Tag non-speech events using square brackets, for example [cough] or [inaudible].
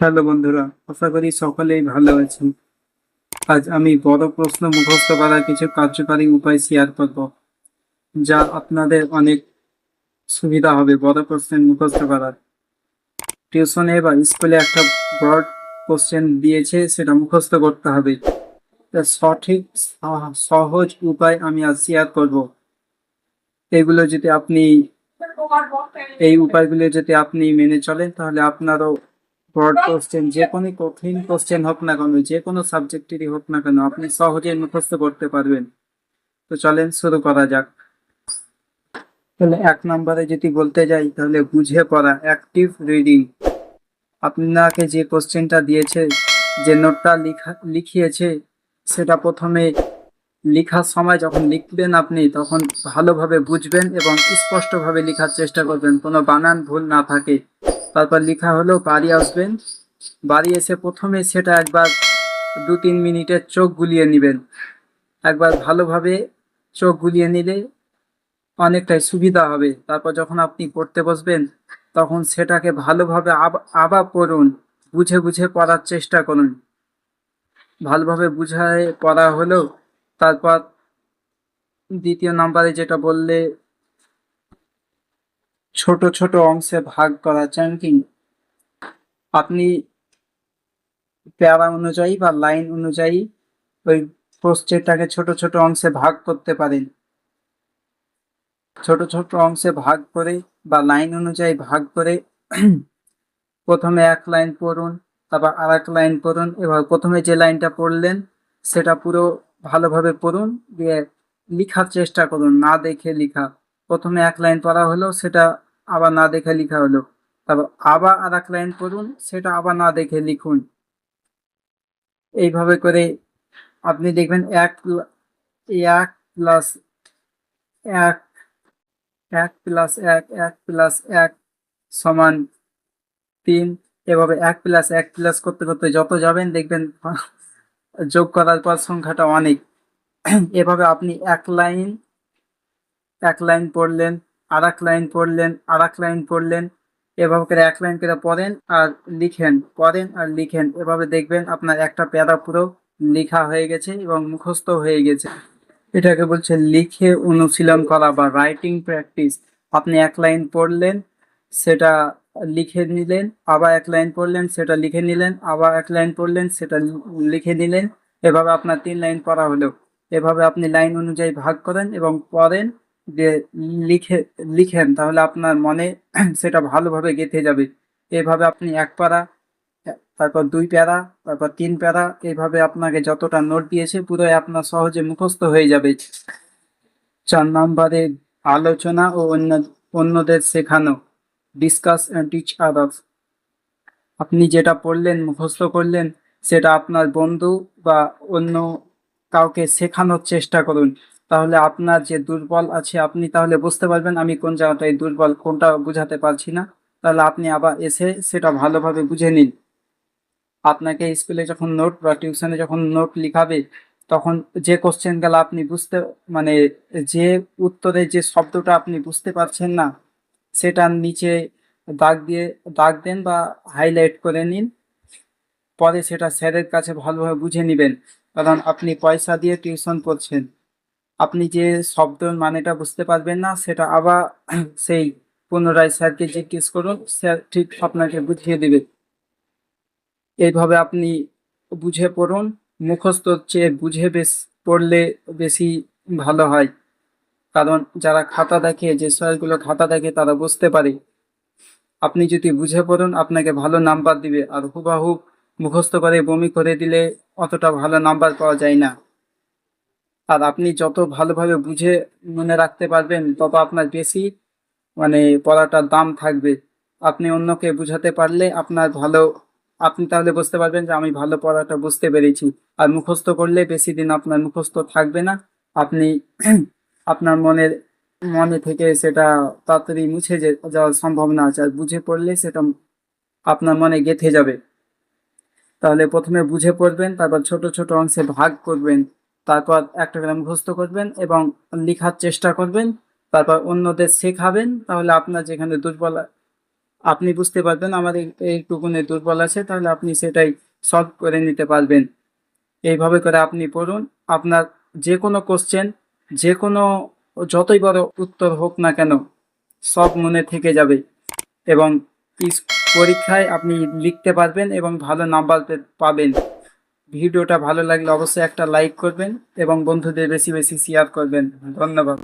Hello বন্ধুরা, আশা করি সকলেই ভালো আছেন। আজ আমি বড় প্রশ্ন মুখস্থ করার কিছু কার্যকারী উপায় শেয়ার করব, যা আপনাদের অনেক সুবিধা হবে বড় প্রশ্নের মুখস্থ করার। টিউশনে বা স্কুলে একটা ব্রড কোশ্চেন দিয়েছে, সেটা মুখস্থ করতে হবে। সঠিক সহজ উপায় আমি আজ শেয়ার করব। এগুলো যদি আপনি, এই উপায়গুলো যদি আপনি মেনে চলেন, তাহলে আপনারও ব্রড কোশ্চেন যে কোনো কঠিন কোশ্চেন হোক না কেন যে কোনো সাবজেক্টেরই হোক না কেন আপনি সহজেই মুখস্থ করতে পারবেন। তো চলেন শুরু করা যাক। তাহলে এক নম্বরে যদি বলতে যাই তাহলে বুঝে পড়া অ্যাক্টিভ রিডিং আপনাকে যে কোশ্চেনটা দিয়েছে যে নোটটা লিখা লিখিয়েছে সেটা প্রথমে লেখার সময় যখন লিখবেন আপনি তখন ভালোভাবে বুঝবেন এবং স্পষ্টভাবে লেখার চেষ্টা করবেন। কোনো বানান ভুল না থাকে। তারপর লেখা হলো, বাড়ি আসবেন। বাড়ি এসে প্রথমে সেটা একবার দু তিন মিনিটের চোখ গুলিয়ে নেবেন। একবার ভালোভাবে চোখ গুলিয়ে নিলে অনেকটাই সুবিধা হবে। তারপর যখন আপনি পড়তে বসবেন, তখন সেটাকে ভালোভাবে আব- আবার পড়ুন, বুঝে বুঝে পড়ার চেষ্টা করুন। ভালোভাবে বুঝায় পড়া হলো, তারপর দ্বিতীয় নাম্বারে যেটা বললে ছোট ছোট অংশে ভাগ করা চ্যাঙ্কিং আপনি প্যারা অনুযায়ী বা লাইন অনুযায়ী ওই প্রশ্চেরটাকে ছোট ছোট অংশে ভাগ করতে পারেন। ছোট ছোট অংশে ভাগ করে বা লাইন অনুযায়ী ভাগ করে [clears throat] প্রথমে এক লাইন পড়ুন, তারপর আর এক লাইন পড়ুন। এবার প্রথমে যে লাইনটা পড়লেন, সেটা পুরো ভালোভাবে পড়ুন, দিয়ে লিখার চেষ্টা করুন, না দেখে লিখা। প্রথমে এক লাইন পড়া হলো, সেটা আবার না দেখে লিখা হলো। তারপর আবার আর এক লাইন পড়ুন, সেটা আবার না দেখে লিখুন। এইভাবে করে আপনি দেখবেন এক এক প্লাস এক এক প্লাস এক এক প্লাস এক সমান তিন। এভাবে এক প্লাস এক প্লাস করতে করতে যত যাবেন দেখবেন [laughs] যোগ করার পর সংখ্যাটা অনেক। [clears throat] এভাবে আপনি এক লাইন এক লাইন পড়লেন আর এক লাইন পড়লেন আর এক লাইন পড়লেন, এভাবে করে এক লাইন করে পড়েন আর লিখেন, পড়েন আর লিখেন। এভাবে দেখবেন আপনার একটা প্যারা পুরো লেখা হয়ে গেছে এবং মুখস্থ হয়ে গেছে। এটাকে বলছে লিখে অনুশীলন করা বা রাইটিং প্র্যাকটিস আপনি এক লাইন পড়লেন, সেটা লিখে নিলেন, আবার এক লাইন পড়লেন, সেটা লিখে নিলেন, আবার এক লাইন পড়লেন, সেটা লিখে নিলেন। এভাবে আপনার তিন লাইন পড়া হলো। এভাবে আপনি লাইন অনুযায়ী ভাগ করেন এবং পড়েন লিখে, লিখেন, তাহলে আপনার মনে [clears throat] সেটা ভালোভাবে গেঁথে যাবে। এভাবে আপনি এক প্যারা তারপর দুই প্যারা, তারপর তিন প্যারা এইভাবে আপনাকে যতটা নোট দিয়েছে পুরোই আপনার সহজে মুখস্থ হয়ে যাবে। চার নম্বরে, আলোচনা ও অন্য, অন্যদের শেখানো। ডিসকাস অ্যান্ড টিচ আদার্স আপনি যেটা পড়লেন, মুখস্থ করলেন, সেটা আপনার বন্ধু বা অন্য কাউকে শেখানোর চেষ্টা করুন। তাহলে আপনার যে দুর্বল আছে, আপনি তাহলে বুঝতে পারবেন আমি কোন জায়গাটায় দুর্বল, কোনটা বুঝাতে পারছি না। তাহলে আপনি আবার এসে সেটা ভালোভাবে বুঝে নিন। আপনাকে স্কুলে যখন নোট বা টিউশনে যখন নোট লিখাবে, তখন যে কোশ্চেনগুলো আপনি বুঝতে মানে যে উত্তরে যে শব্দটা আপনি বুঝতে পারছেন না, সেটার নিচে দাগ দিয়ে, দাগ দেন বা হাইলাইট করে নিন। পরে সেটা স্যারের কাছে ভালোভাবে বুঝে নেবেন। কারণ আপনি পয়সা দিয়ে টিউশন পড়ছেন আপনি যে শব্দের মানেটা বুঝতে পারবেন না, সেটা আবার [clears throat] সেই পুনরায় স্যারকে জিজ্ঞেস করুন, স্যার ঠিক আপনাকে বুঝিয়ে দেবে। এইভাবে আপনি বুঝে পড়ুন, মুখস্থ চেয়ে বুঝে বেশ, পড়লে বেশি ভালো হয়। কারণ যারা খাতা দেখে, যে স্যারগুলো খাতা দেখে, তারা বুঝতে পারে। আপনি যদি বুঝে পড়ুন, আপনাকে ভালো নাম্বার দিবে, আর হুবাহু মুখস্থ করে বমি করে দিলে অতটা ভালো নাম্বার পাওয়া যায় না। আর আপনি যত ভালোভাবে বুঝে মনে রাখতে পারবেন, তত আপনার বেশি মানে পড়াটার দাম থাকবে। আপনি অন্যকে বুঝাতে পারলে আপনার ভালো, আপনি তাহলে বুঝতে পারবেন যে আমি ভালো পড়াটা বুঝতে পেরেছি। আর মুখস্থ করলে বেশি দিন আপনার মুখস্থ থাকবে না। আপনি [clears throat] আপনার মনের, মনে থেকে সেটা তাড়াতাড়ি মুছে যাওয়ার সম্ভাবনা আছে। আর বুঝে পড়লে সেটা আপনার মনে গেঁথে যাবে। তাহলে প্রথমে বুঝে পড়বেন, তারপর ছোট ছোট অংশে ভাগ করবেন। তারপর একটা করে মুখস্থ করবেন এবং লেখার চেষ্টা করবেন, তারপর অন্যদের শেখাবেন। তাহলে আপনার যেখানে দুর্বল আপনি বুঝতে পারবেন আমার এই- এইটুকুনে দুর্বল আছে, তাহলে আপনি সেটাই সলভ করে নিতে পারবেন। এইভাবে করে আপনি পড়ুন। আপনার যে কোনো কোশ্চেন যে কোনো যতই বড় উত্তর হোক না কেন, সব মনে থেকে যাবে এবং পরীক্ষায় আপনি লিখতে পারবেন এবং ভালো নাম্বার পাবেন। ভিডিওটা ভালো লাগলে অবশ্যই একটা লাইক করবেন এবং বন্ধুদের বেশি বেশি শেয়ার করবেন। ধন্যবাদ।